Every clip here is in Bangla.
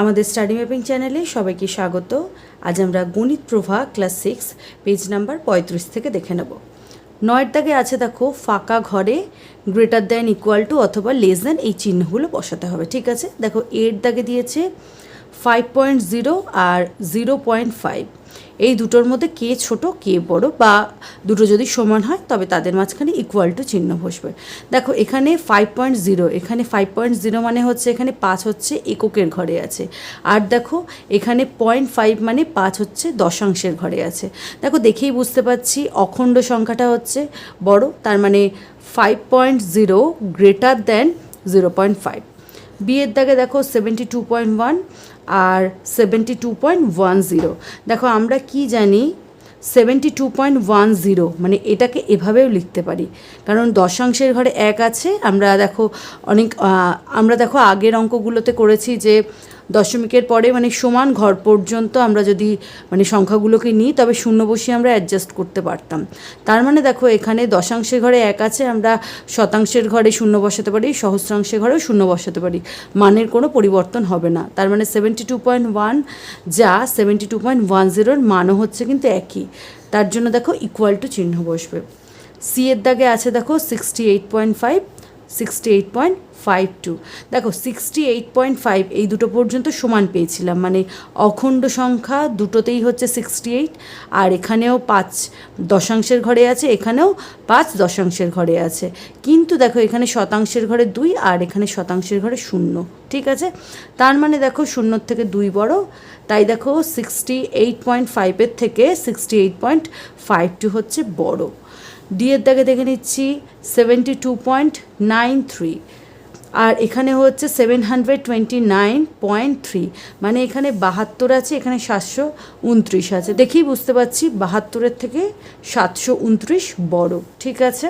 আমাদের স্টাডি ম্যাপিং চ্যানেলে সবাইকে স্বাগত। আজ আমরা Ganit Prabha, class six, page number পঁয়ত্রিশ থেকে দেখে নেব। নয়ের দাগে আছে দেখো, ফাঁকা ঘরে গ্রেটার দ্যান ইকুয়াল টু অথবা লেস দ্যান এই চিহ্নগুলো বসাতে হবে, ঠিক আছে? দেখো, এর দাগে দিয়েছে ফাইভ পয়েন্ট জিরো আর জিরো পয়েন্ট ফাইভ এই দুটোর মধ্যে কে ছোট, কে বড় বা দুটো যদি সমান হয়, তবে তাদের মাঝখানে ইকুয়াল টু চিহ্ন বসবে। দেখো, এখানে ফাইভ পয়েন্ট জিরো এখানে ফাইভ পয়েন্ট জিরো মানে হচ্ছে, এখানে পাঁচ হচ্ছে এককের ঘরে আছে। আর দেখো, এখানে পয়েন্ট ফাইভ মানে পাঁচ হচ্ছে দশাংশের ঘরে আছে। দেখো, দেখেই বুঝতে পারছি অখণ্ড সংখ্যাটা হচ্ছে বড়, তার মানে five point zero greater than zero point five বিয়ের দাগে দেখো সেভেন্টি টু পয়েন্ট ওয়ান আর seventy two point one zero দেখো, আমরা কি জানি? Seventy two point one zero মানে এটাকে এভাবেও লিখতে পারি। কারণ দশাংশের ঘরে এক আছে। আমরা দেখো অনেক আমরা দেখো আগের অঙ্কগুলোতে করেছি যে দশমিকের পরে মানে সমান ঘর পর্যন্ত আমরা যদি মানে সংখ্যাগুলোকে নিই, তবে শূন্য বসিয়ে আমরা অ্যাডজাস্ট করতে পারতাম। তার মানে দেখো, এখানে দশাংশের ঘরে এক আছে, আমরা শতাংশের ঘরে শূন্য বসাতে পারি, সহস্রাংশের ঘরেও শূন্য বসাতে পারি। মানের কোনো পরিবর্তন হবে না। তার মানে সেভেন্টি টু পয়েন্ট ওয়ান যা সেভেন্টি টু পয়েন্ট ওয়ান জিরোর মানও হচ্ছে কিন্তু একই। তার জন্য দেখো ইকুয়াল টু চিহ্ন বসবে। সি এর দাগে আছে দেখো sixty eight point five sixty eight point five two দেখো সিক্সটি এইট পয়েন্ট ফাইভ এই দুটো পর্যন্ত সমান পেয়েছিলাম। মানে অখণ্ড সংখ্যা দুটোতেই হচ্ছে সিক্সটি এইট আর এখানেও পাঁচ দশাংশের ঘরে আছে, এখানেও পাঁচ দশাংশের ঘরে আছে। কিন্তু দেখো, এখানে শতাংশের ঘরে দুই, আর এখানে শতাংশের ঘরে শূন্য, ঠিক আছে? তার মানে দেখো, শূন্যর থেকে দুই বড়। তাই দেখো সিক্সটি এইট পয়েন্ট ফাইভের থেকে sixty eight point five two হচ্ছে বড়। ডি এর দাগে দেখে নিচ্ছি seventy two point nine three আর এখানে হচ্ছে seven hundred twenty nine point three মানে এখানে বাহাত্তর আছে, এখানে সাতশো উনত্রিশ আছে। দেখেই বুঝতে পারছি, বাহাত্তরের থেকে সাতশো উনত্রিশ বড়। ঠিক আছে?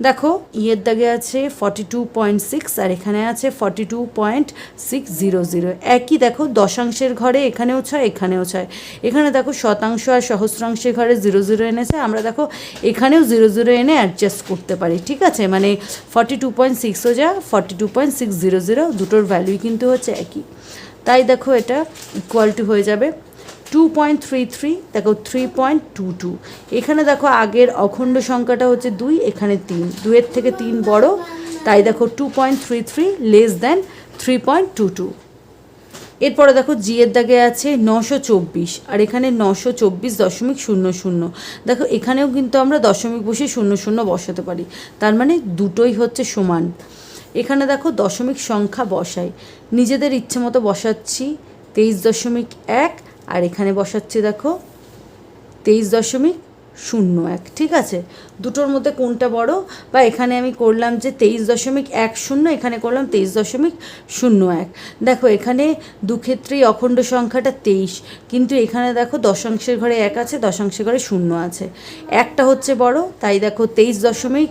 দেখো, ইয়ের দাগে আছে ফর্টি টু পয়েন্ট সিক্স আর এখানে আছে forty two point six zero zero একই দেখো, দশাংশের ঘরে এখানেও ছয় এখানেও ছয়। এখানে দেখো, শতাংশ আর সহস্রাংশের ঘরে জিরো জিরো এনেছে। আমরা দেখো, এখানেও জিরো জিরো এনে অ্যাডজাস্ট করতে পারি, ঠিক আছে? মানে ফর্টি টু পয়েন্ট সিক্সও যা forty two point six zero zero দুটোর ভ্যালুই কিন্তু হচ্ছে একই। তাই দেখো, এটা ইকুয়াল টু হয়ে যাবে। টু পয়েন্ট থ্রি থ্রি দেখো থ্রি পয়েন্ট টু টু এখানে দেখো আগের অখণ্ড সংখ্যাটা হচ্ছে দুই, এখানে তিন। দুয়ের থেকে তিন বড়, তাই দেখো two point three three less than three point two two এরপরে দেখো জি এর দাগে আছে নশো চব্বিশ, আর এখানে নশো চব্বিশ দশমিক শূন্য শূন্য। দেখো এখানেও কিন্তু আমরা দশমিক বসে শূন্য শূন্য বসাতে পারি। তার মানে দুটোই হচ্ছে সমান। এখানে দেখো দশমিক সংখ্যা বসাই। নিজেদের ইচ্ছে মতো বসাচ্ছি, তেইশ দশমিক এক আর এখানে বসাচ্ছি, দেখো, তেইশ দশমিক শূন্য এক, ঠিক আছে? দুটোর মধ্যে কোনটা বড়? বা এখানে আমি করলাম যে তেইশ দশমিক এক শূন্য, এখানে করলাম তেইশ দশমিক শূন্য এক। দেখো, এখানে দু ক্ষেত্রেই অখণ্ড সংখ্যাটা তেইশ, কিন্তু এখানে দেখো দশাংশের ঘরে এক আছে, দশাংশের ঘরে শূন্য আছে। একটা হচ্ছে বড়, তাই দেখো তেইশ দশমিক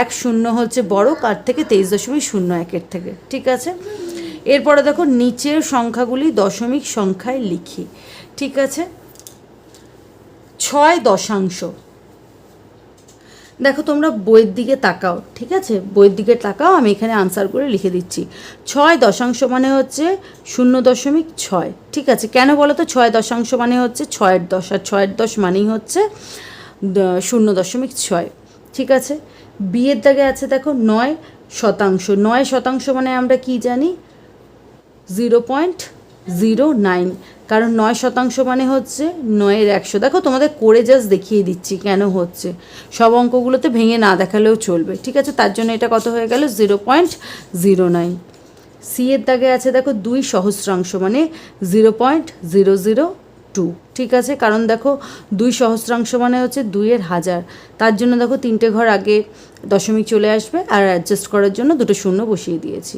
এক শূন্য হচ্ছে বড়, কার থেকে? তেইশ দশমিক শূন্য একের থেকে, ঠিক আছে? এরপরে দেখো নিচের সংখ্যাগুলি দশমিক সংখ্যায় লিখি। ঠিক আছে? ছয় দশাংশ। দেখো, তোমরা বইয়ের দিকে তাকাও, ঠিক আছে? বইয়ের দিকে তাকাও, আমি এখানে আনসার করে লিখে দিচ্ছি। ছয় দশাংশ মানে হচ্ছে শূন্য দশমিক ছয়, ঠিক আছে? কেন বলো তো ছয় দশাংশ মানে হচ্ছে ছয়ের দশ, আর ছয়ের দশ মানেই হচ্ছে শূন্য দশমিক ছয়, ঠিক আছে? বিয়ের দাগে আছে দেখো, নয় শতাংশ। নয় শতাংশ মানে আমরা কি জানি? Zero point zero nine. কারণ নয় শতাংশ মানে হচ্ছে নয়ের একশো। দেখো, তোমাদের করে জাস্ট দেখিয়ে দিচ্ছি কেন হচ্ছে। সব অঙ্কগুলোতে ভেঙে না দেখালেও চলবে, ঠিক আছে? তার জন্য এটা কত হয়ে গেল? Zero point zero nine C এর দাগে আছে, দেখো, দুই সহস্রাংশ মানে zero point zero zero two ঠিক আছে? কারণ দেখো, দুই সহস্রাংশ মানে হচ্ছে দুইয়ের হাজার। তার জন্য দেখো, তিনটে ঘর আগে দশমিক চলে আসবে আর অ্যাডজাস্ট করার জন্য দুটো শূন্য বসিয়ে দিয়েছি।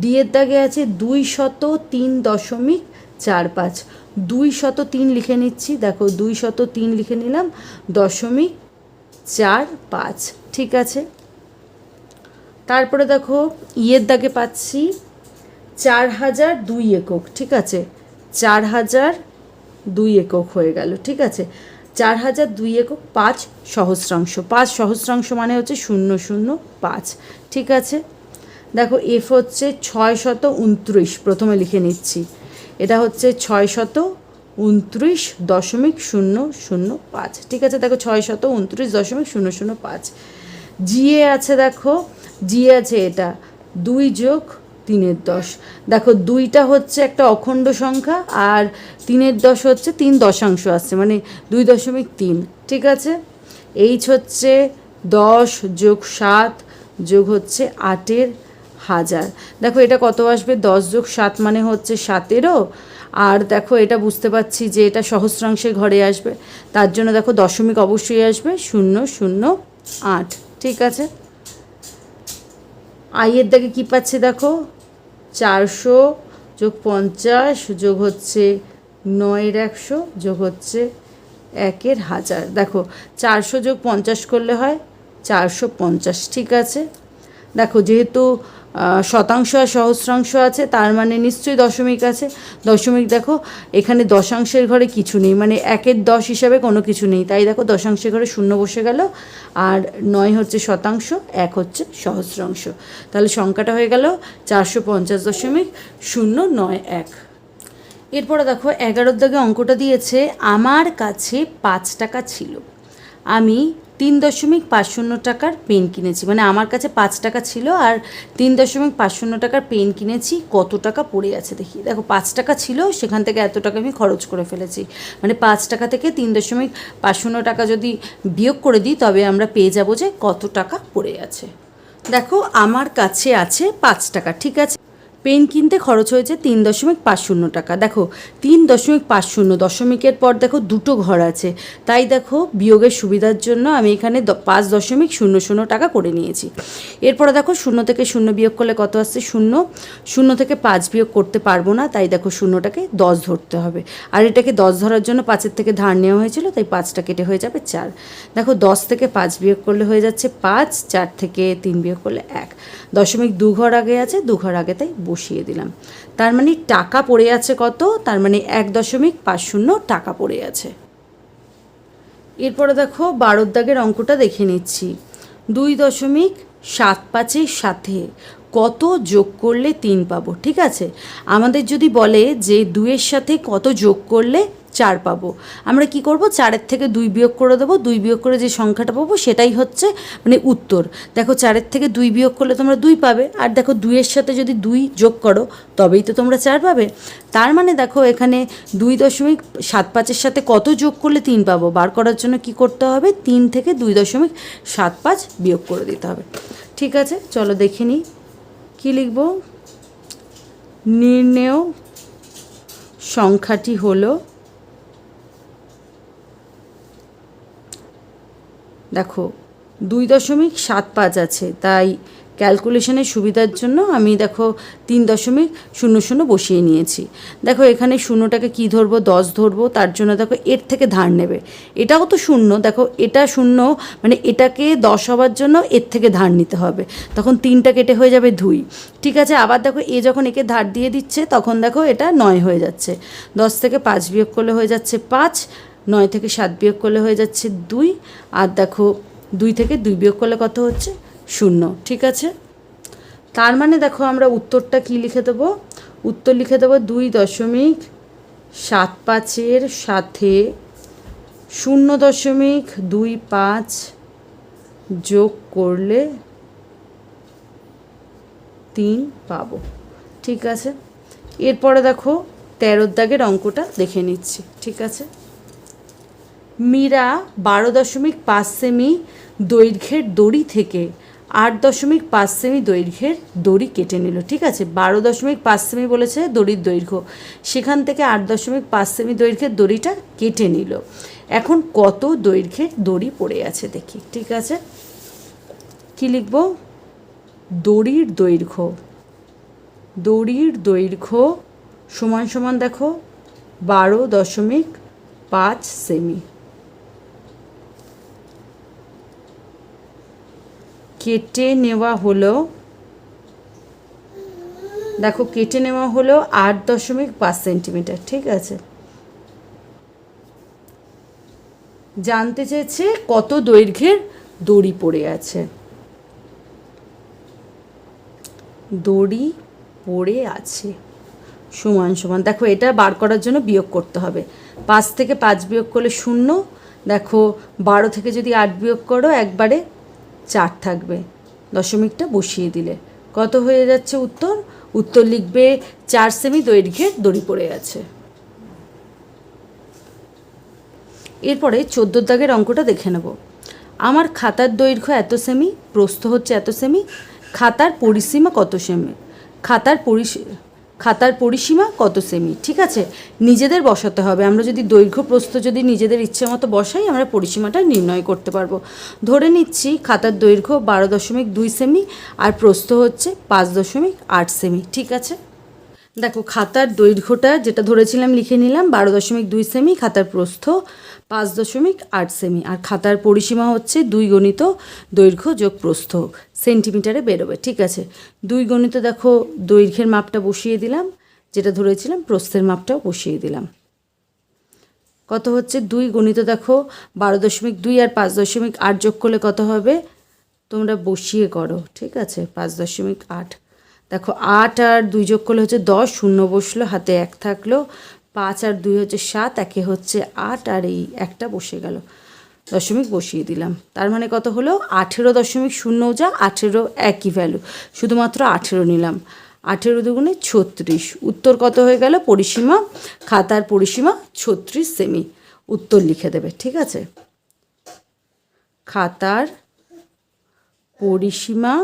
ডি এর দাগে আছে দুই শত তিন দশমিক চার পাঁচ। দুই শত তিন লিখে নিচ্ছি। দেখো, দুই শত তিন লিখে নিলাম। দশমিক চার পাঁচ। ঠিক আছে? তারপরে দেখো, ইয়ের দাগে পাচ্ছি চার হাজার দুই একক। ঠিক আছে? চার হাজার দুই একক হয়ে গেল। ঠিক আছে? চার হাজার দুই একক পাঁচ সহস্রাংশ। পাঁচ সহস্রাংশ মানে হচ্ছে শূন্য শূন্য পাঁচ। ঠিক আছে? দেখো, এফ হচ্ছে ছয় শত উনত্রিশ। প্রথমে লিখে নিচ্ছি। এটা হচ্ছে ছয় শত উনত্রিশ দশমিক শূন্য শূন্য পাঁচ। ঠিক আছে, দেখো ছয় শত উনত্রিশ দশমিক শূন্য শূন্য পাঁচ। জিএ আছে, দেখো জিএ আছে এটা, দুই যোগ তিনের দশ। দেখো, দুইটা হচ্ছে একটা অখণ্ড সংখ্যা আর তিনের দশ হচ্ছে তিন দশাংশ আসছে মানে দুই দশমিক তিন। ঠিক আছে? এইচ হচ্ছে দশ যোগ সাত যোগ হচ্ছে আটের হাজার। দেখো এটা কত আসবে? দশ যোগ সাত মানে হচ্ছে সাতেরও আর দেখো এটা বুঝতে পারছি যে এটা সহস্রাংশের ঘরে আসবে। তার জন্য দেখো দশমিক অবশ্যই আসবে, শূন্য শূন্য, আট। ঠিক আছে? আইয়ের দাগে কী পাচ্ছে দেখো? চারশো যোগ পঞ্চাশ যোগ হচ্ছে নয়ের একশো, যোগ হচ্ছে একের হাজার। দেখো, চারশো যোগ পঞ্চাশ করলে হয় চারশো পঞ্চাশ। ঠিক আছে? দেখো, যেহেতু শতাংশ আর সহস্রাংশ আছে, তার মানে নিশ্চয়ই দশমিক আছে। দশমিক দেখো, এখানে দশাংশের ঘরে কিছু নেই মানে একের দশ হিসাবে কোনো কিছু নেই। তাই দেখো, দশাংশের ঘরে শূন্য বসে গেল, আর নয় হচ্ছে শতাংশ, এক হচ্ছে সহস্রাংশ। তাহলে সংখ্যাটা হয়ে গেল চারশো পঞ্চাশ দশমিক শূন্য নয় এক। এরপরে দেখো, এগারোর দাগে অঙ্কটা দিয়েছে, আমার কাছে পাঁচ টাকা ছিল। আমি তিন দশমিক পাঁচ শূন্য টাকার পেন কিনেছি। মানে আমার কাছে পাঁচ টাকা ছিল আর তিন দশমিক পাঁচ শূন্য টাকার পেন কিনেছি। কত টাকা পড়ে আছে দেখি। দেখো, পাঁচ টাকা ছিল, সেখান থেকে এত টাকা আমি খরচ করে ফেলেছি। মানে পাঁচ টাকা থেকে তিন দশমিক পাঁচ শূন্য টাকা যদি বিয়োগ করে দিই, তবে আমরা পেয়ে যাব যে কত টাকা পড়ে আছে। দেখো, আমার কাছে আছে পাঁচ টাকা, ঠিক আছে? পেন কিনতে খরচ হয়েছে তিন দশমিক পাঁচ শূন্য টাকা। দেখো, তিন দশমিক পাঁচ শূন্য দশমিকের পর দেখো দুটো ঘর আছে। তাই দেখো বিয়োগের সুবিধার জন্য আমি এখানে পাঁচ দশমিক শূন্য শূন্য টাকা করে নিয়েছি। এরপরে দেখো শূন্য থেকে শূন্য বিয়োগ করলে কত আসছে? শূন্য। শূন্য থেকে পাঁচ বিয়োগ করতে পারব না, তাই দেখো শূন্যটাকে দশ ধরতে হবে। আর এটাকে দশ ধরার জন্য পাঁচের থেকে ধার নেওয়া হয়েছিল, তাই পাঁচটা কেটে হয়ে যাবে চার। দেখো দশ থেকে পাঁচ বিয়োগ করলে হয়ে যাচ্ছে পাঁচ, চার থেকে তিন বিয়োগ করলে এক। দশমিক দু ঘর আগে আছে, দু ঘর আগে তাই বসিয়ে দিলাম। তার মানে টাকা পড়ে আছে কত? তার মানে এক দশমিক পাঁচ শূন্য টাকা পড়ে আছে। এরপরে দেখো বারোর দাগের অঙ্কটা দেখে নিচ্ছি। দুই দশমিক সাত পাঁচের সাথে কত যোগ করলে তিন পাবো, ঠিক আছে? আমাদের যদি বলে যে দুইয়ের সাথে কত যোগ করলে চার পাবো, আমরা কি করব? চারের থেকে দুই বিয়োগ করে দেবো, দুই বিয়োগ করে যে সংখ্যাটা পাবো সেটাই হচ্ছে মানে উত্তর। দেখো চারের থেকে দুই বিয়োগ করলে তোমরা দুই পাবে, আর দেখো দুইয়ের সাথে যদি দুই যোগ করো, তবেই তো তোমরা চার পাবে। তার মানে দেখো এখানে দুই দশমিক সাত পাঁচের সাথে কত যোগ করলে তিন পাবো? বার করার জন্য কি করতে হবে? তিন থেকে দুই দশমিক সাত পাঁচ বিয়োগ করে দিতে হবে। ঠিক আছে? চলো দেখে নিই। কী লিখব? নির্ণেয় সংখ্যাটি হল দেখো দুই দশমিক সাত পাঁচ আছে তাই ক্যালকুলেশনের সুবিধার জন্য আমি দেখো তিন দশমিক শূন্য শূন্য বসিয়ে নিয়েছি। দেখো এখানে শূন্যটাকে কি ধরবো? দশ ধরবো, তার জন্য দেখো এর থেকে ধার নেবে। এটাও তো শূন্য, দেখো এটা শূন্য মানে এটাকে দশ হওয়ার জন্য এর থেকে ধার নিতে হবে। তখন তিনটা কেটে হয়ে যাবে দুই। ঠিক আছে, আবার দেখো এ যখন একে ধার দিয়ে দিচ্ছে, তখন দেখো এটা নয় হয়ে যাচ্ছে। দশ থেকে পাঁচ বিয়োগ করলে হয়ে যাচ্ছে পাঁচ, নয় থেকে সাত বিয়োগ করলে হয়ে যাচ্ছে দুই, আর দেখো দুই থেকে দুই বিয়োগ করলে কত হচ্ছে? শূন্য, ঠিক আছে? তার মানে দেখো আমরা উত্তরটা কি লিখে দেবো? উত্তর লিখে দেবো দুই দশমিক সাত পাঁচের সাথে শূন্য দশমিক দুই পাঁচ যোগ করলে তিন পাবো, ঠিক আছে? এরপরে দেখো তেরোর দাগের অঙ্কটা দেখে নিচ্ছি, ঠিক আছে? মীরা বারো দশমিক পাঁচ সেমি দৈর্ঘ্যের দড়ি থেকে আট দশমিক পাঁচ সেমি দৈর্ঘ্যের দড়ি কেটে নিল, ঠিক আছে? বারো দশমিক পাঁচ সেমি বলেছে দড়ির দৈর্ঘ্য। সেখান থেকে আট দশমিক পাঁচ সেমি দৈর্ঘ্যের দড়িটা কেটে নিল। এখন কত দৈর্ঘ্যের দড়ি পড়ে আছে দেখি, ঠিক আছে? কি লিখব? দড়ির দৈর্ঘ্য। দড়ির দৈর্ঘ্য সমান সমান দেখো, বারো দশমিক পাঁচ সেমি। কেটে নেওয়া হলো, দেখো কেটে নেওয়া হলো আট দশমিক পাঁচ সেন্টিমিটার, ঠিক আছে? জানতে চেয়েছে কত দৈর্ঘ্যের দড়ি পড়ে আছে। দড়ি পড়ে আছে। সমান সমান। দেখো, এটা বার করার জন্য বিয়োগ করতে হবে। পাঁচ থেকে পাঁচ বিয়োগ করলে শূন্য। দেখো, বারো থেকে যদি আট বিয়োগ করো, একবারে চার থাকবে। দশমিকটা বসিয়ে দিলে। কত হয়ে যাচ্ছে উত্তর? উত্তর লিখবে চার সেমি দৈর্ঘ্যের দড়ি পড়ে আছে। এরপরে চোদ্দোর দাগের অঙ্কটা দেখে নেব। আমার খাতার দৈর্ঘ্য এত সেমি, প্রস্থ হচ্ছে এত সেমি, খাতার পরিসীমা কত সেমি? খাতার পরিসী খাতার পরিসীমা কত সেমি? ঠিক আছে? নিজেদের বসাতে হবে। আমরা যদি দৈর্ঘ্য প্রস্থ যদি নিজেদের ইচ্ছে মতো বসাই, আমরা পরিসীমাটা নির্ণয় করতে পারব। ধরে নিচ্ছি খাতার দৈর্ঘ্য বারো দশমিক দুই সেমি আর প্রস্থ হচ্ছে পাঁচ দশমিক আট সেমি। ঠিক আছে? দেখো, খাতার দৈর্ঘ্যটা যেটা ধরেছিলাম লিখে নিলাম, বারো দশমিক দুই সেমি, খাতার প্রস্থ পাঁচ দশমিক আট সেমি। আর খাতার পরিসীমা হচ্ছে দুই গণিত দৈর্ঘ্য যোগ প্রস্থ সেন্টিমিটারে বেরোবে, ঠিক আছে? দুই গণিত দেখো, দৈর্ঘ্যের মাপটা বসিয়ে দিলাম, যেটা ধরেছিলাম, প্রস্থের মাপটাও বসিয়ে দিলাম। কত হচ্ছে? দুই গণিত দেখো, বারো দশমিক দুই আর পাঁচ দশমিক আট যোগ করলে কত হবে? তোমরা বসিয়ে করো, ঠিক আছে? পাঁচ দশমিক আট দেখো, আট আর দুই যোগ করলে হচ্ছে দশ, শূন্য বসল, হাতে এক থাকল, পাঁচ আর দুই হচ্ছে সাত, একে হচ্ছে আট, আর এই একটা বসে গেল। দশমিক বসিয়ে দিলাম। তার মানে কত হলো? আঠেরো দশমিক শূন্য যা, আঠেরো একই ভ্যালু শুধুমাত্র আঠেরো নিলাম। আঠেরো দুগুণে ছত্রিশ। উত্তর কত হয়ে গেল? পরিসীমা, খাতার পরিসীমা ছত্রিশ সেমি উত্তর লিখে দেবে, ঠিক আছে? খাতার পরিসীমা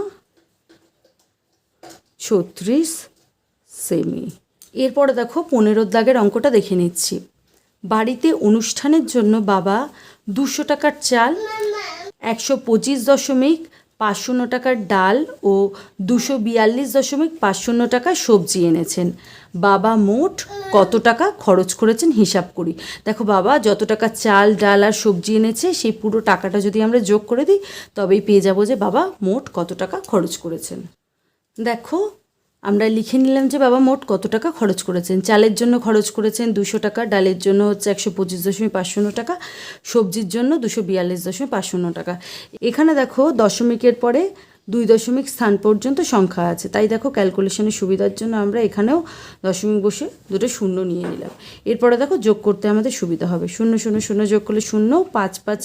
ছত্রিশ সেমি। এরপরে দেখো পনেরোর দাগের অঙ্কটা দেখে নিচ্ছি। বাড়িতে অনুষ্ঠানের জন্য বাবা দুশো টাকার চাল, একশো পঁচিশ দশমিক পাঁচ শূন্য টাকার ডাল ও দুশো বিয়াল্লিশ দশমিক পাঁচ শূন্য টাকার সবজি এনেছেন। বাবা মোট কত টাকা খরচ করেছেন হিসাব করি। দেখো বাবা, যত টাকা চাল, ডাল আর সবজি এনেছে, সেই পুরো টাকাটা যদি আমরা যোগ করে দিই, তবেই পেয়ে যাব যে বাবা মোট কত টাকা খরচ করেছেন। দেখো, আমরা লিখে নিলাম যে বাবা মোট কত টাকা খরচ করেছেন? চালের জন্য খরচ করেছেন দুশো টাকা, ডালের জন্য হচ্ছে একশো পঁচিশ দশমিক পাঁচ শূন্য টাকা, সবজির জন্য দুশো বিয়াল্লিশ দশমিক পাঁচ শূন্য টাকা। এখানে দেখো, দশমিকের পরে দুই দশমিক স্থান পর্যন্ত সংখ্যা আছে। তাই দেখো ক্যালকুলেশনের সুবিধার জন্য আমরা এখানেও দশমিক বসে দুটো শূন্য নিয়ে নিলাম। এরপরে দেখো, যোগ করতে আমাদের সুবিধা হবে। শূন্য শূন্য শূন্য যোগ করলে শূন্য, পাঁচ পাঁচ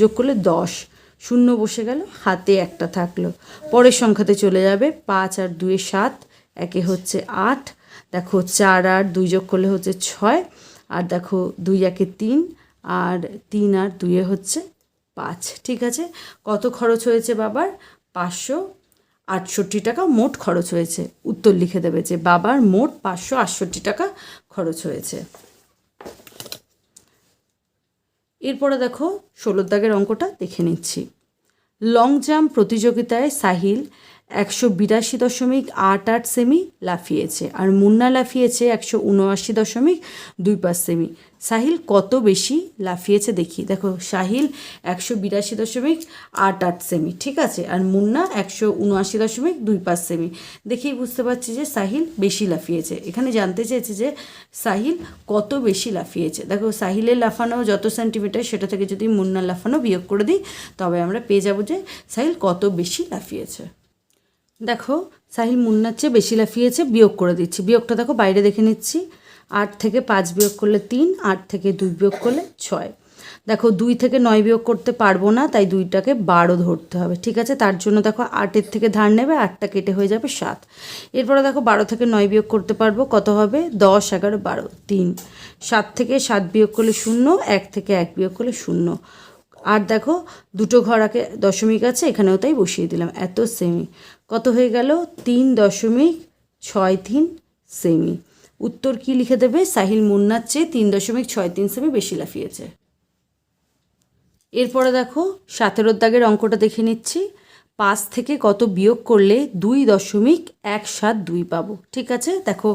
যোগ করলে দশ। শূন্য বসে গেল, হাতে একটা থাকল। পরের সংখ্যাতে চলে যাবে পাঁচ আর দুয়ে সাত, একে হচ্ছে আট। দেখো চার আর দুই যোগ করলে হচ্ছে ছয়, আর দেখো দুই একে তিন, আর তিন আর দুইয়ে হচ্ছে পাঁচ। ঠিক আছে? কত খরচ হয়েছে বাবার? পাঁচশো আটষট্টি টাকা মোট খরচ হয়েছে। উত্তর লিখে দেবে যে বাবার মোট পাঁচশো আটষট্টি টাকা খরচ হয়েছে। এরপরে দেখো ষোলোর দাগের অঙ্কটা দেখে নিচ্ছি। লং জাম্প প্রতিযোগিতায় সাহিল একশো বিরাশি দশমিক আট আট সেমি লাফিয়েছে আর মুন্না লাফিয়েছে একশো উনআশি দশমিক দুই পাঁচ সেমি। সাহিল কত বেশি লাফিয়েছে দেখি। দেখো, সাহিল একশো বিরাশি দশমিক আট আট সেমি, ঠিক আছে? আর মুন্না একশো উনআশি দশমিক দুই পাঁচ সেমি। দেখেই বুঝতে পারছি যে সাহিল বেশি লাফিয়েছে। এখানে জানতে চেয়েছে যে সাহিল কত বেশি লাফিয়েছে। দেখো, সাহিলের লাফানো যত সেন্টিমিটার সেটা থেকে যদি মুন্নার লাফানো বিয়োগ করে দিই, তবে আমরা পেয়ে যাব যে সাহিল কত বেশি লাফিয়েছে। দেখো, সাহিল মুন্নার চেয়ে বেশি লাফিয়েছে, বিয়োগ করে দিচ্ছি। বিয়োগটা দেখো, বাইরে দেখে নিচ্ছি। আট থেকে পাঁচ বিয়োগ করলে তিন, আট থেকে দুই বিয়োগ করলে ছয়। দেখো, দুই থেকে নয় বিয়োগ করতে পারব না, তাই দুইটাকে বারো ধরতে হবে, ঠিক আছে? তার জন্য দেখো, আটের থেকে ধার নেবে, আটটা কেটে হয়ে যাবে সাত। এরপরে দেখো, বারো থেকে নয় বিয়োগ করতে পারব, কত হবে? দশ, এগারো, বারো, তিন। সাত থেকে সাত বিয়োগ করলে শূন্য, এক থেকে এক বিয়োগ করলে শূন্য। আর দেখো, দুটো ঘর আগে দশমিক আছে, এখানেও তাই বসিয়ে দিলাম, এত সেমি কত হয়ে গেল? তিন দশমিক ছয় তিন সেমি উত্তর কি লিখে দেবে? সাহিল মুন্নার চেয়ে তিন দশমিক ছয় তিন সেমি বেশি লাফিয়েছে। এরপরে দেখো সতেরোর দাগের অঙ্কটা দেখে নিচ্ছি। পাঁচ থেকে কত বিয়োগ করলে দুই দশমিক এক সাত দুই পাবো? ঠিক আছে? দেখো,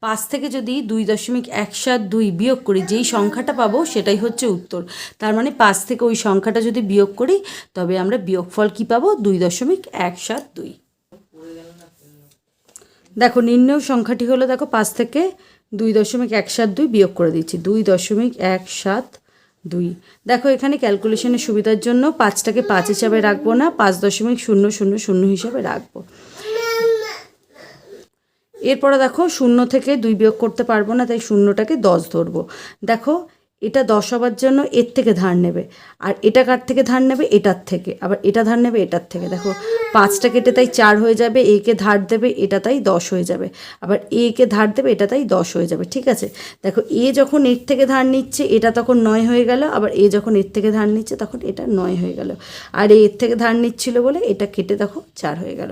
পাঁচ থেকে যদি দুই দশমিক এক সাত দুই বিয়োগ করি, যেই সংখ্যাটা পাবো সেটাই হচ্ছে উত্তর। তার মানে পাঁচ থেকে ওই সংখ্যাটা যদি বিয়োগ করি, তবে আমরা বিয়োগফল কী পাবো? দুই দশমিক এক সাত দুই। দেখো, নির্ণয় সংখ্যাটি হলো, দেখো, পাঁচ থেকে দুই দশমিক এক সাত দুই বিয়োগ করে দিচ্ছি। দুই দশমিক এক সাত দুই। দেখো, এখানে ক্যালকুলেশনের সুবিধার জন্য পাঁচটাকে পাঁচ হিসাবে রাখব না, পাঁচ দশমিক শূন্য শূন্য শূন্য হিসাবে রাখব। এরপরে দেখো, শূন্য থেকে দুই বিয়োগ করতে পারব না, তাই শূন্যটাকে দশ ধরবো। দেখো এটা দশ হবার জন্য এর থেকে ধার নেবে। আর এটা কার থেকে ধার নেবে? এটার থেকে। আবার এটা ধার নেবে, এটার থেকে। দেখো, পাঁচটা কেটে তাই চার হয়ে যাবে, একে ধার দেবে, এটা তাই দশ হয়ে যাবে। আবার একে ধার দেবে, এটা তাই দশ হয়ে যাবে, ঠিক আছে? দেখো, এ যখন এর থেকে ধার নিচ্ছে, এটা তখন নয় হয়ে গেল। আবার এ যখন এর থেকে ধার নিচ্ছে, তখন এটা নয় হয়ে গেল। আর এর থেকে ধার নিচ্ছিল বলে এটা কেটে দেখো চার হয়ে গেল।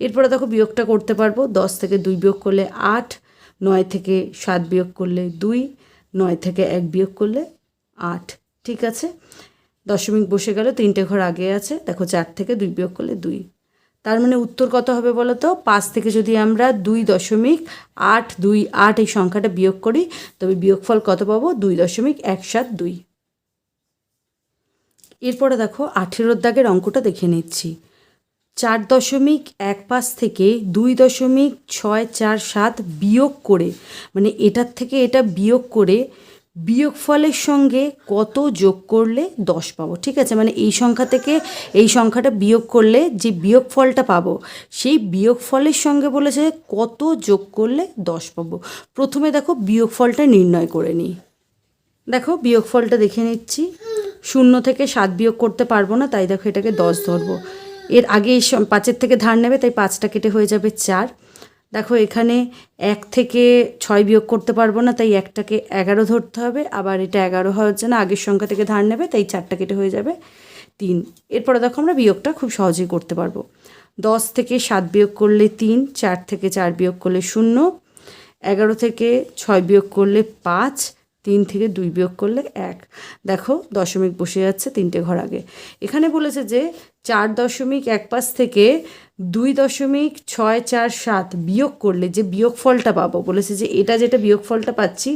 এরপরে দেখো বিয়োগটা করতে পারব। দশ থেকে দুই বিয়োগ করলে আট, নয় থেকে সাত বিয়োগ করলে দুই নয় থেকে এক বিয়োগ করলে আট। ঠিক আছে? দশমিক বসে গেল, তিনটে ঘর আগে আছে, দেখো চার থেকে দুই বিয়োগ করলে দুই। তার মানে উত্তর কত হবে বলো তো? পাঁচ থেকে যদি আমরা দুই দশমিক আট, দুই, আট এই সংখ্যাটা বিয়োগ করি, তবে বিয়োগফল কত পাবো? দুই দশমিক এক সাত দুই। এরপরে দেখো আঠেরোর দাগের অঙ্কটা দেখে নিচ্ছি। চার দশমিক এক পাঁচ থেকে দুই দশমিক ছয় চার সাত বিয়োগ করে মানে এটার থেকে এটা বিয়োগ করে বিয়োগ ফলের সঙ্গে কত যোগ করলে দশ পাবো? ঠিক আছে? মানে এই সংখ্যা থেকে এই সংখ্যাটা বিয়োগ করলে যে বিয়োগ ফলটা পাবো, সেই বিয়োগ ফলের সঙ্গে বলেছে কত যোগ করলে দশ পাবো। প্রথমে দেখো বিয়োগ ফলটা নির্ণয় করে নিই। দেখো বিয়োগ ফলটা দেখে নিচ্ছি। শূন্য থেকে সাত বিয়োগ করতে পারব না, তাই দেখো এটাকে দশ ধরবো। এর আগে পাঁচের থেকে ধার নেবে, তাই পাঁচটা কেটে হয়ে যাবে চার। দেখো, এখানে এক থেকে ছয় বিয়োগ করতে পারব না, তাই একটাকে এগারো ধরতে হবে। আবার এটা এগারো হওয়ার জন্য আগের সংখ্যা থেকে ধার নেবে, তাই চারটা কেটে হয়ে যাবে তিন। এরপরে দেখো আমরা বিয়োগটা খুব সহজেই করতে পারব। দশ থেকে সাত বিয়োগ করলে তিন, চার থেকে চার বিয়োগ করলে শূন্য, এগারো থেকে ছয় বিয়োগ করলে পাঁচ তিন থেকে দুই বিয়োগ করলে এক। দেখো, দশমিক বসে যাচ্ছে তিনটে ঘর আগে। এখানে বলেছে যে চার দশমিক এক পাঁচ থেকে দুই দশমিক ছয় চার সাত বিয়োগ করলে যে বিয়োগ ফলটা পাবো, বলেছে যে এটা যেটা বিয়োগ ফলটা পাচ্ছি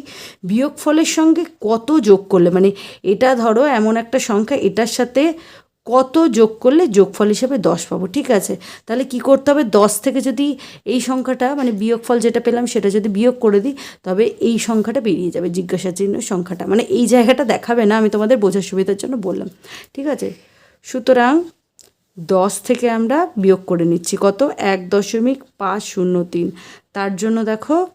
বিয়োগ ফলের সঙ্গে কত যোগ করলে? মানে এটা ধরো এমন একটা সংখ্যা, এটার সাথে কত যোগ করলে যোগফল হিসেবে দশ পাবো? ঠিক আছে। তাহলে কি করতে হবে? দশ থেকে যদি এই সংখ্যাটা মানে বিয়োগফল যেটা পেলাম সেটা যদি বিয়োগ করে দিই, তবে এই সংখ্যাটা বেরিয়ে যাবে, জিজ্ঞাসা চিহ্ন সংখ্যাটা। মানে এই জায়গাটা দেখাবে না, আমি তোমাদের বোঝার সুবিধার জন্য বললাম। ঠিক আছে? সুতরাং দশ থেকে আমরা বিয়োগ করে নিচ্ছি। কত? এক দশমিক পাঁচ শূন্য তিন। তার জন্য দেখো,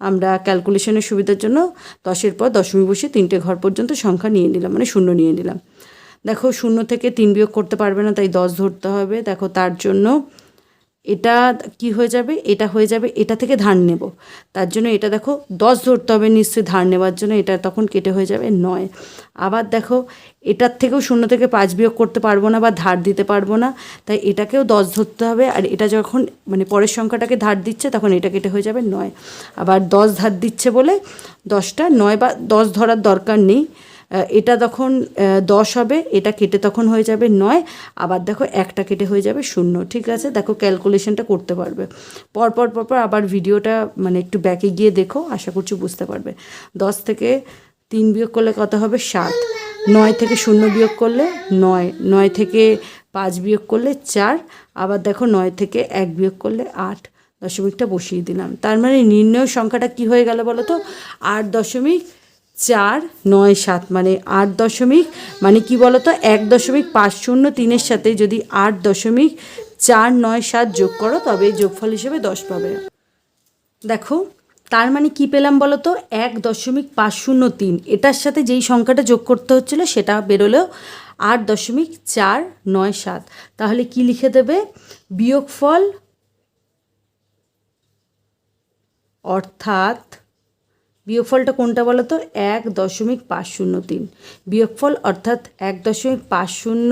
আমরা ক্যালকুলেশনের সুবিধার জন্য দশের পর দশমিক বসে তিনটে ঘর পর্যন্ত সংখ্যা নিয়ে নিলাম মানে শূন্য নিয়ে নিলাম। দেখো শূন্য থেকে তিন বিয়োগ করতে পারবে না, তাই দশ ধরতে হবে। দেখো তার জন্য এটা কি হয়ে যাবে? এটা হয়ে যাবে, এটা থেকে ধার নেব। তার জন্য এটা দেখো দশ ধরতে হবে, নিশ্চয়ই ধার নেওয়ার জন্য এটা তখন কেটে হয়ে যাবে নয়। আবার দেখো এটার থেকেও শূন্য থেকে পাঁচ বিয়োগ করতে পারব না বা ধার দিতে পারব না, তাই এটাকেও দশ ধরতে হবে। আর এটা যখন মানে পরের সংখ্যাটাকে ধার দিচ্ছে, তখন এটা কেটে হয়ে যাবে নয়। আবার দশ ধার দিচ্ছে বলে দশটা, নয় বা দশ ধরার দরকার নেই। এটা তখন দশ হবে, এটা কেটে তখন হয়ে যাবে নয়, আবার দেখো একটা কেটে হয়ে যাবে শূন্য, ঠিক আছে? দেখো ক্যালকুলেশনটা করতে পারবে। পরপর পরপর আবার ভিডিওটা মানে একটু ব্যাকে গিয়ে দেখো, আশা করছি বুঝতে পারবে। দশ থেকে তিন বিয়োগ করলে কত হবে? সাত। নয় থেকে শূন্য বিয়োগ করলে নয়। নয় থেকে পাঁচ বিয়োগ করলে চার। আবার দেখো নয় থেকে এক বিয়োগ করলে আট। দশমিকটা বসিয়ে দিলাম। তার মানে নির্ণয় সংখ্যাটা কি হয়ে গেল বলো তো? আট দশমিক চার, নয়, সাত মানে আট দশমিক মানে কি বলতো? এক দশমিক পাঁচ শূন্য তিনের সাথে যদি আট দশমিক চার, নয়, সাত যোগ করো, তবে যোগফল হিসেবে দশ পাবে। দেখো, তার মানে কি পেলাম বলো তো এক দশমিক পাঁচ শূন্য তিন। এটার সাথে যেই সংখ্যাটা যোগ করতে হচ্ছিল, সেটা বেরোলো আট দশমিক চার, নয়, সাত। তাহলে কি লিখে দেবে? বিয়োগফল অর্থাৎ বিয়োগফলটা কোনটা বলো তো? এক দশমিক পাঁচ শূন্য তিন। বিয়োগফল অর্থাৎ এক দশমিক পাঁচ শূন্য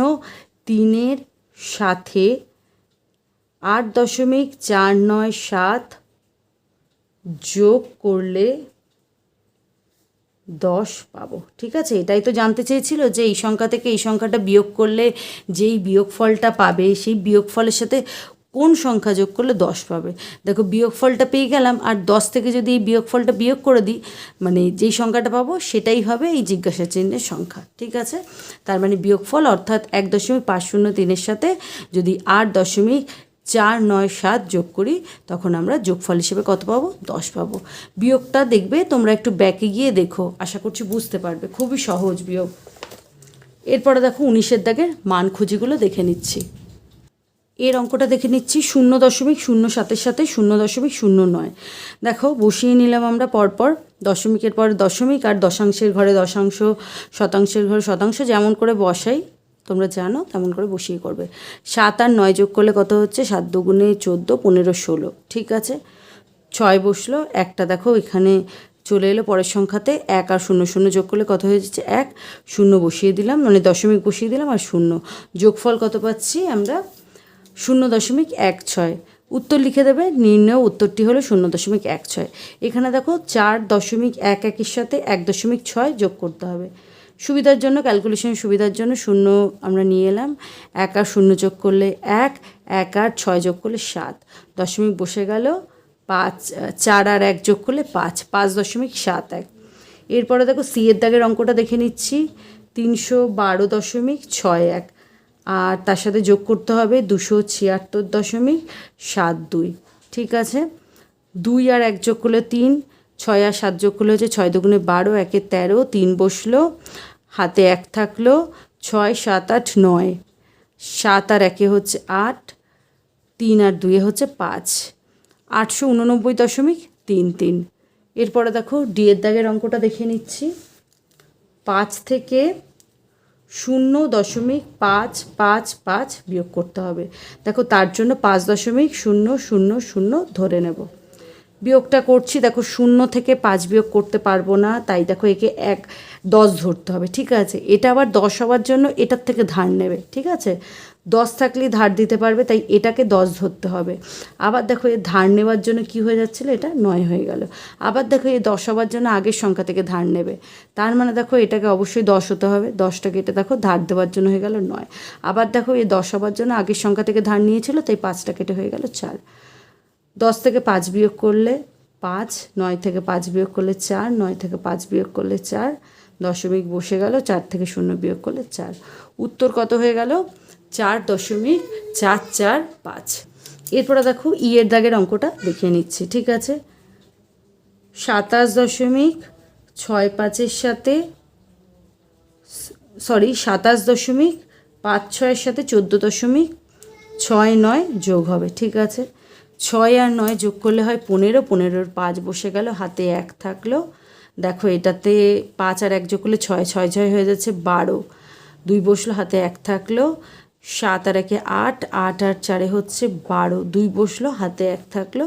তিনের সাথে আট দশমিক চার নয় সাত যোগ করলে দশ পাবো। ঠিক আছে? এটাই তো জানতে চেয়েছিল যে এই সংখ্যা থেকে এই সংখ্যাটা বিয়োগ করলে যেই বিয়োগফলটা পাবে, সেই বিয়োগফলের সাথে কোন সংখ্যা যোগ করলে দশ পাবে? দেখো, বিয়োগফলটা পেয়ে গেলাম, আর দশ থেকে যদি এই বিয়োগফলটা বিয়োগ করে দিই মানে যেই সংখ্যাটা পাবো সেটাই হবে এই জিজ্ঞাসা চিহ্নের সংখ্যা, ঠিক আছে? তার মানে বিয়োগফল অর্থাৎ এক দশমিক পাঁচ শূন্য তিনের সাথে যদি আট দশমিক চার নয় সাত যোগ করি, তখন আমরা যোগফল হিসেবে কত পাবো? দশ পাবো। বিয়োগটা দেখবে, তোমরা একটু ব্যাকে গিয়ে দেখো, আশা করছি বুঝতে পারবে, খুবই সহজ বিয়োগ। এরপরে দেখো উনিশের দাগের মান খুঁজিগুলো দেখে নিচ্ছি। এর অঙ্কটা দেখে নিচ্ছি, শূন্য দশমিক শূন্য সাতের সাথে শূন্য দশমিক শূন্য নয়। দেখো, বসিয়ে নিলাম আমরা পরপর, দশমিকের পর দশমিক আর দশাংশের ঘরে দশাংশ, শতাংশের ঘরে শতাংশ, যেমন করে বসাই, তোমরা জানো, তেমন করে বসিয়ে করবে। সাত আর নয় যোগ করলে কত হচ্ছে? সাত দুগুণে চোদ্দ, পনেরো, ষোলো, ঠিক আছে? ছয় বসল, একটা দেখো, এখানে চলে এলো পরের সংখ্যাতে, এক আর শূন্য শূন্য যোগ করলে কত হয়ে যাচ্ছে? এক। শূন্য বসিয়ে দিলাম মানে দশমিক বসিয়ে দিলাম আর শূন্য। যোগফল কত পাচ্ছি আমরা? শূন্য দশমিক এক ছয়। উত্তর লিখে দেবে, নির্ণয় উত্তরটি হলো শূন্য দশমিক এক ছয়। এখানে দেখো চার দশমিক এক একের সাথে এক দশমিক ছয় যোগ করতে হবে। সুবিধার জন্য ক্যালকুলেশনের সুবিধার জন্য শূন্য আমরা নিয়ে এলাম। এক আর শূন্য যোগ করলে এক এক আর ছয় যোগ করলে সাত। দশমিক বসে গেল, পাঁচ, চার আর এক যোগ করলে পাঁচ পাঁচ দশমিক সাত এক। এরপরে দেখো সি এর দাগের অঙ্কটা দেখে নিচ্ছি। তিনশো বারো দশমিক ছয় এক। আর তার সাথে যোগ করতে হবে দুশো ছিয়াত্তর দশমিক সাত দুই, ঠিক আছে? দুই আর এক যোগ করলে তিন, ছয় আর সাত যোগ করলে হচ্ছে ছয় দুগুণে বারো, একে তেরো, তিন বসল, হাতে এক থাকল, ছয়, সাত, আট, নয়। সাত আর একে হচ্ছে আট, তিন আর দুয়ে হচ্ছে পাঁচ। আটশো উননব্বই দশমিক তিন তিন। এরপরে দেখো ডি এর দাগের অঙ্কটা দেখে নিচ্ছি। পাঁচ থেকে শূন্য দশমিক পাঁচ পাঁচ পাঁচ বিয়োগ করতে হবে। দেখো, তার জন্য পাঁচ দশমিক শূন্য শূন্য শূন্য ধরে নেব। বিয়োগটা করছি, দেখো, শূন্য থেকে পাঁচ বিয়োগ করতে পারব না, তাই দেখো, একে এক, দশ ধরতে হবে, ঠিক আছে? এটা আবার দশ হওয়ার জন্য এটার থেকে ধার নেবে, ঠিক আছে? দশ থাকলেই ধার দিতে পারবে, তাই এটাকে দশ ধরতে হবে। আবার দেখো এ ধার নেওয়ার জন্য কি হয়ে যাচ্ছিল? এটা নয় হয়ে গেল। আবার দেখো এই দশ হওয়ার জন্য আগের সংখ্যা থেকে ধার নেবে। তার মানে দেখো এটাকে অবশ্যই দশ হতে হবে। দশটাকে এটা দেখো ধার দেওয়ার জন্য হয়ে গেল নয়। আবার দেখো এই দশ হওয়ার জন্য আগের সংখ্যা থেকে ধার নিয়েছিল, তাই পাঁচটা কেটে হয়ে গেল চার। দশ থেকে পাঁচ বিয়োগ করলে পাঁচ, নয় থেকে পাঁচ বিয়োগ করলে চার, নয় থেকে পাঁচ বিয়োগ করলে চার, দশমিক বসে গেল, চার থেকে শূন্য বিয়োগ করলে চার। উত্তর কত হয়ে গেল? চার দশমিক চার চার পাঁচ। এরপরে দেখো ইয়ের দাগের অঙ্কটা দেখিয়ে নিচ্ছি, ঠিক আছে? সাতাশ দশমিক ছয় পাঁচের সাথে, সরি, সাতাশ দশমিক পাঁচ ছয়ের সাথে চোদ্দ দশমিক ছয় নয় যোগ হবে, ঠিক আছে? ছয় আর নয় যোগ করলে হয় পনেরো, পনেরোর পাঁচ বসে গেল, হাতে এক থাকল। দেখো এটাতে পাঁচ আর এক যোগ করলে ছয় ছয় ছয় হয়ে যাচ্ছে বারো। দুই বসল, হাতে এক থাকল। সাত আর একে আট আট আর চারে হচ্ছে বারো। দুই বসল, হাতে এক থাকল,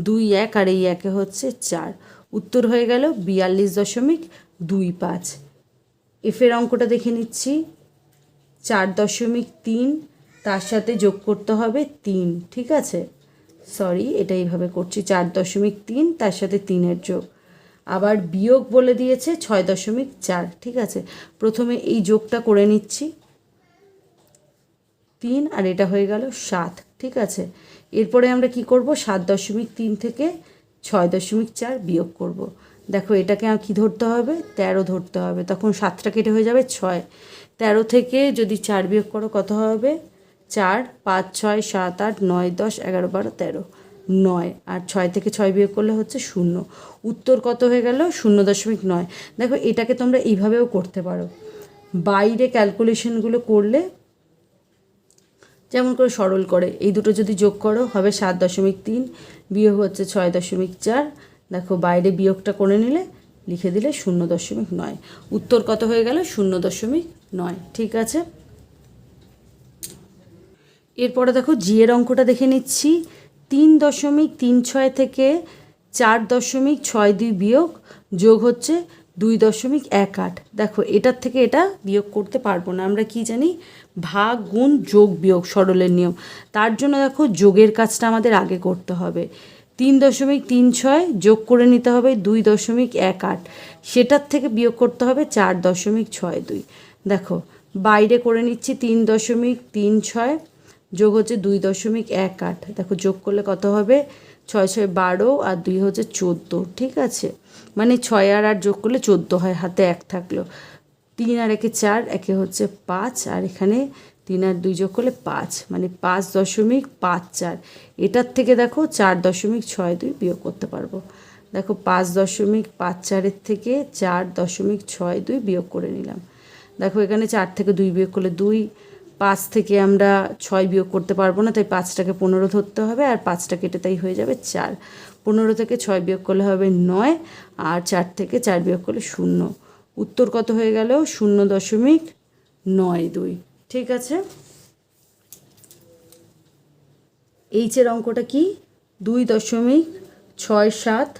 দুই এক আর এই একে হচ্ছে চার। উত্তর হয়ে গেল বিয়াল্লিশ দশমিক দুই পাঁচ। এফের অঙ্কটা দেখে নিচ্ছি। চার দশমিক তিন, তার সাথে যোগ করতে হবে তিন, ঠিক আছে? সরি, এটা এইভাবে করছি। চার দশমিক তিন, তার সাথে তিনের যোগ। আবার বিয়োগ বলে দিয়েছে ছয় দশমিক চার, ঠিক আছে? প্রথমে এই যোগটা করে নিচ্ছি। তিন আর এটা হয়ে গেল সাত, ঠিক আছে? এরপরে আমরা কি করব? সাত দশমিক তিন থেকে ছয় দশমিক চার বিয়োগ করব। দেখো এটাকে আর কী ধরতে হবে? তেরো ধরতে হবে। তখন সাতটা কেটে হয়ে যাবে ছয়। তেরো থেকে যদি চার বিয়োগ করো, কত হবে? চার, পাঁচ, ছয়, সাত, আট, নয়, দশ, এগারো, বারো, তেরো, নয়। আর ছয় থেকে ছয় বিয়োগ করলে হচ্ছে শূন্য। উত্তর কত হয়ে গেল? শূন্য দশমিক নয়। দেখো এটাকে তোমরা এইভাবেও করতে পারো। বাইরে ক্যালকুলেশনগুলো করলে যেমন করে সরল করে। এই দুটো যদি যোগ করো, হবে সাত দশমিক তিন, বিয়োগ হচ্ছে ছয় দশমিক চার। দেখো বাইরে বিয়োগটা করে নিলে, লিখে দিলে শূন্য দশমিক নয়। উত্তর কত হয়ে গেল? শূন্য দশমিক নয়। ঠিক আছে? এরপরে দেখো জি এর অঙ্কটা দেখে নিচ্ছি। তিন দশমিক তিন ছয় থেকে চার দশমিক ছয় দুই বিয়োগ যোগ হচ্ছে দুই দশমিক এক আট। দেখো, এটার থেকে এটা বিয়োগ করতে পারব না। আমরা কি জানি? ভাগ গুণ যোগ বিয়োগ সরলের নিয়ম। তার জন্য দেখো, যোগের কাজটা আমাদের আগে করতে হবে। তিন দশমিক তিন ছয় যোগ করে নিতে হবে দুই দশমিক এক আট। সেটার থেকে বিয়োগ করতে হবে চার দশমিক ছয় দুই। দেখো, বাইরে করে নিচ্ছি তিন দশমিক তিন ছয়, যোগ হচ্ছে দুই দশমিক এক আট। দেখো, যোগ করলে কত হবে? ছয় ছয় বারো আর দুই হচ্ছে চোদ্দ। ঠিক আছে? মানে ছয় আর আট যোগ করলে চোদ্দ হয়, হাতে এক থাকল। তিন আর একে চার, একে হচ্ছে পাঁচ, আর এখানে তিন আর দুই যোগ করলে পাঁচ মানে পাঁচ দশমিক পাঁচ চার। এটার থেকে দেখো চার দশমিক ছয় দুই বিয়োগ করতে পারব। দেখো পাঁচ দশমিক পাঁচ চারের থেকে চার দশমিক ছয় দুই বিয়োগ করে নিলাম। দেখো এখানে চার থেকে দুই বিয়োগ করলে দুই পাঁচ থেকে আমরা ছয় বিয়োগ করতে পারব না, তাই পাঁচটাকে পনেরো ধরতে হবে আর পাঁচটা কেটে তাই হয়ে যাবে চার। পনেরো থেকে ছয় বিয়োগ করলে হবে নয় আর চার থেকে চার বিয়োগ করলে শূন্য। উত্তর কত হয়ে গেল? শূন্য দশমিক নয় দুই। ঠিক আছে? এইচের অঙ্কটা কি? দুই দশমিক ছয় সাত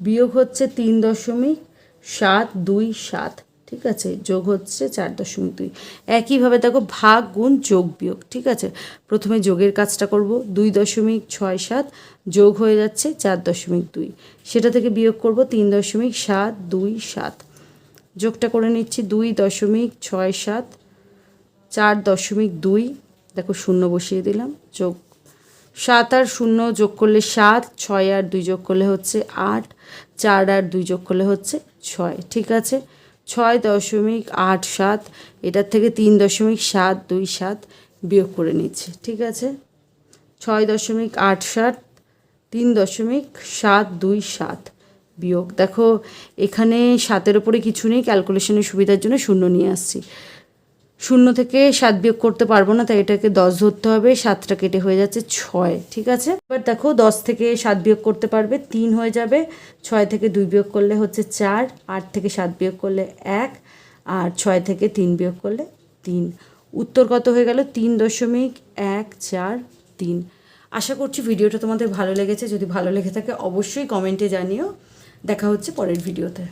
বিয়োগ হচ্ছে তিন দশমিক সাত দুই সাত। ঠিক আছে? যোগ হচ্ছে চার দশমিক দুই। একইভাবে দেখো ভাগ গুণ যোগ বিয়োগ, ঠিক আছে? প্রথমে যোগের কাজটা করব, দুই দশমিক ছয় সাত যোগ হয়ে যাচ্ছে চার দশমিক দুই। সেটা থেকে বিয়োগ করব তিন দশমিক সাত দুই সাত। যোগটা করে নিচ্ছি দুই দশমিক ছয় সাত, চার দশমিক দুই। দেখো শূন্য বসিয়ে দিলাম, যোগ সাত আর শূন্য যোগ করলে সাত, ছয় আর দুই যোগ করলে হচ্ছে আট, চার আর দুই যোগ করলে হচ্ছে ছয়, ঠিক আছে? ছয় দশমিক আট সাত, এটার থেকে তিন দশমিক সাত, দুই সাত বিয়োগ করে নিচ্ছে, ঠিক আছে? ছয় দশমিক আট সাত, তিন দশমিক সাত, দুই সাত বিয়োগ। দেখো, এখানে সাতের ওপরে কিছু নেই ক্যালকুলেশনের সুবিধার জন্য শূন্য নিয়ে আসছি। শূন্য থেকে সাত বিয়োগ করতে পারব না, তাই এটাকে দশ ধরতে হবে, সাতটা কেটে হয়ে যাচ্ছে ছয়, ঠিক আছে? এবার দেখো, দশ থেকে সাত বিয়োগ করতে পারবে, তিন হয়ে যাবে, ছয় থেকে দুই বিয়োগ করলে হচ্ছে চার, আট থেকে সাত বিয়োগ করলে এক, আর ছয় থেকে তিন বিয়োগ করলে তিন। উত্তর কত হয়ে গেল? তিন দশমিক এক চার তিন। আশা করছি ভিডিওটা তোমাদের ভালো লেগেছে, যদি ভালো লেগে থাকে অবশ্যই কমেন্টে জানিও। দেখা হচ্ছে পরের ভিডিওতে।